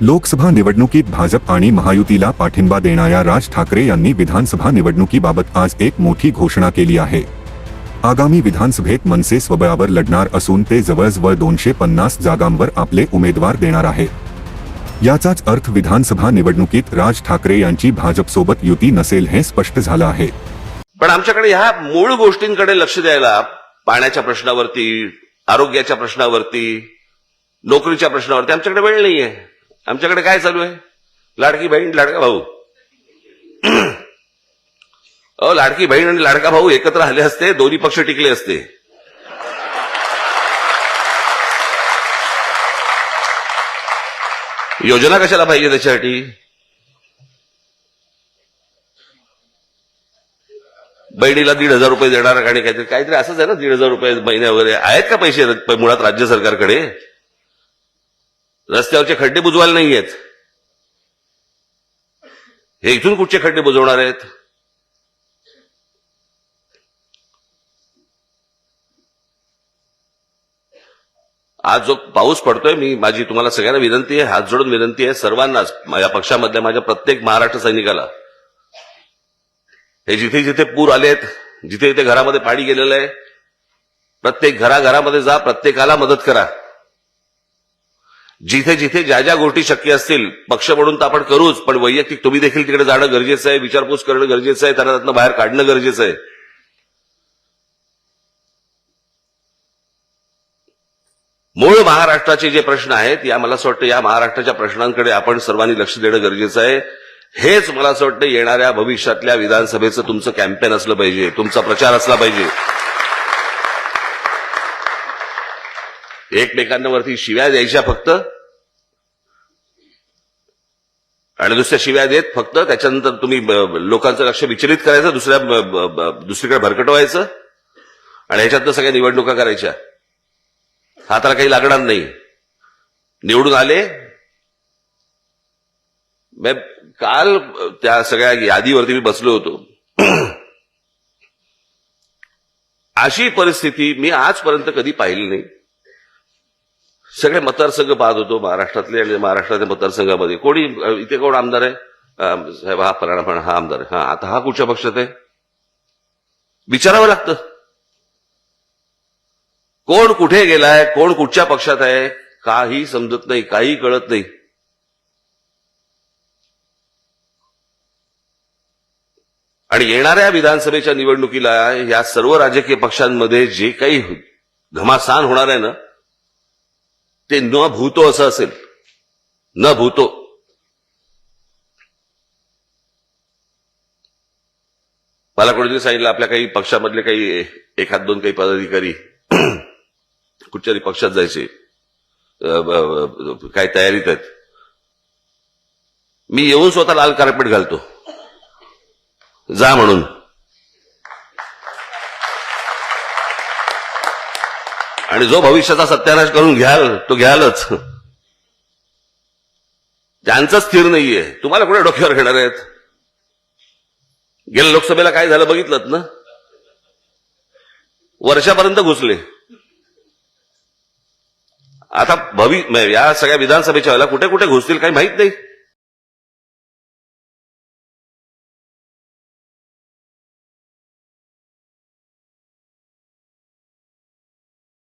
लोकसभा निवडणुकीत भाजप आणि महायुतीला पाठिंबा देणाऱ्या राज ठाकरे यांनी विधानसभा निवडणुकीबाबत आज एक मोठी घोषणा केली आहे. आगामी विधानसभेत मनसे स्वबळावर लढणार असून ते जवळजवळ दोनशे पन्नास जागांवर आपले उमेदवार देणार आहे. याचाच अर्थ विधानसभा निवडणुकीत राज ठाकरे यांची भाजपसोबत युती नसेल हे स्पष्ट झालं आहे. पण आमच्याकडे ह्या मूळ गोष्टींकडे लक्ष द्यायला पाण्याच्या प्रश्नावरती आरोग्याच्या प्रश्नावरती नोकरीच्या प्रश्नावरती आमच्याकडे वेळ नाहीये. आमच्याकडे काय चालू आहे? लाडकी बहीण लाडका भाऊ. अहो लाडकी बहीण आणि लाडका भाऊ एकत्र आले असते दोन्ही पक्ष टिकले असते. योजना कशाला पाहिजे त्याच्यासाठी? बहिणीला दीड हजार रुपये देणार आणि काहीतरी काहीतरी असंच आहे ना दीड हजार रुपये महिने वगैरे आहेत का पैसे मुळात राज्य सरकारकडे? रस्त्यावरचे खड्डे बुजवायला नाही आहेत. हे इथून कुठचे खड्डे बुजवणार आहेत? आज जो पाऊस पडतोय मी माझी तुम्हाला सगळ्यांना विनंती आहे हात जोडून विनंती आहे सर्वांनाच माझ्या पक्षामधल्या माझ्या प्रत्येक महाराष्ट्र सैनिकाला. हे जिथे जिथे पूर आलेत जिथे जिथे घरामध्ये पाणी गेलेलं आहे प्रत्येक घराघरामध्ये जा प्रत्येकाला मदत करा. जिथे जिथे ज्या ज्या गोष्टी शक्य असतील पक्ष म्हणून तर आपण करूच पण वैयक्तिक तुम्ही देखील तिकडे जाणं गरजेचं आहे विचारपूस करणं गरजेचं आहे त्यांना त्यातनं बाहेर काढणं गरजेचं आहे. मूळ महाराष्ट्राचे जे प्रश्न आहेत या मला असं वाटतं या महाराष्ट्राच्या प्रश्नांकडे आपण सर्वांनी लक्ष देणं गरजेचं आहे. हेच मला असं वाटतं येणाऱ्या भविष्यातल्या विधानसभेचं तुमचं कॅम्पेन असलं पाहिजे तुमचा प्रचार असला पाहिजे. एकमेकांवरती शिव्या द्यायच्या फक्त. आणि दुसऱ्या शिव्या देत फक्त त्याच्यानंतर तुम्ही लोकांचं लक्ष विचलित करायचं दुसऱ्या दुसरीकडे भरकटवायचं आणि ह्याच्यातनं सगळ्या निवडणुका करायच्या. हाताला काही लागणार नाही. निवडून आले. काल त्या सगळ्या यादीवरती मी बसलो होतो. अशी परिस्थिती मी आजपर्यंत कधी पाहिली नाही. सगळे मतदारसंघ पाहत होतो महाराष्ट्रातले आणि महाराष्ट्रातल्या मतदारसंघामध्ये. कोणी इथे कोण आमदार आहे? साहेब हा फलाना हा आमदार आहे. हा आता हा कुठच्या पक्षात आहे? विचारावं लागतं. कोण कुठे गेलाय? कोण कुठच्या पक्षात आहे? काही समजत नाही काही कळत नाही. आणि येणाऱ्या विधानसभेच्या निवडणुकीला या सर्व राजकीय पक्षांमध्ये जे काही घमासान होणार आहे ना ते न भूतो असं असेल न भूतो. मला कोणीतरी सांगितलं आपल्या काही पक्षामधले काही एखाद दोन काही पदाधिकारी कुठच्या तरी पक्षात जायचे काय तयारीत आहेत. मी येऊन स्वतः लाल कार्पेट घालतो. जा म्हणून. आणि जो भविष्याचा सत्यानाश करून घ्याल तो घ्यालच. ज्यांचं स्थिर नाहीये तुम्हाला कुठे डोक्यावर घेणार आहेत? गेल्या लोकसभेला काय झालं बघितलं ना? वर्षापर्यंत घुसले. आता भवि या सगळ्या विधानसभेच्या वेळेला कुठे कुठे घुसतील काही माहीत नाही.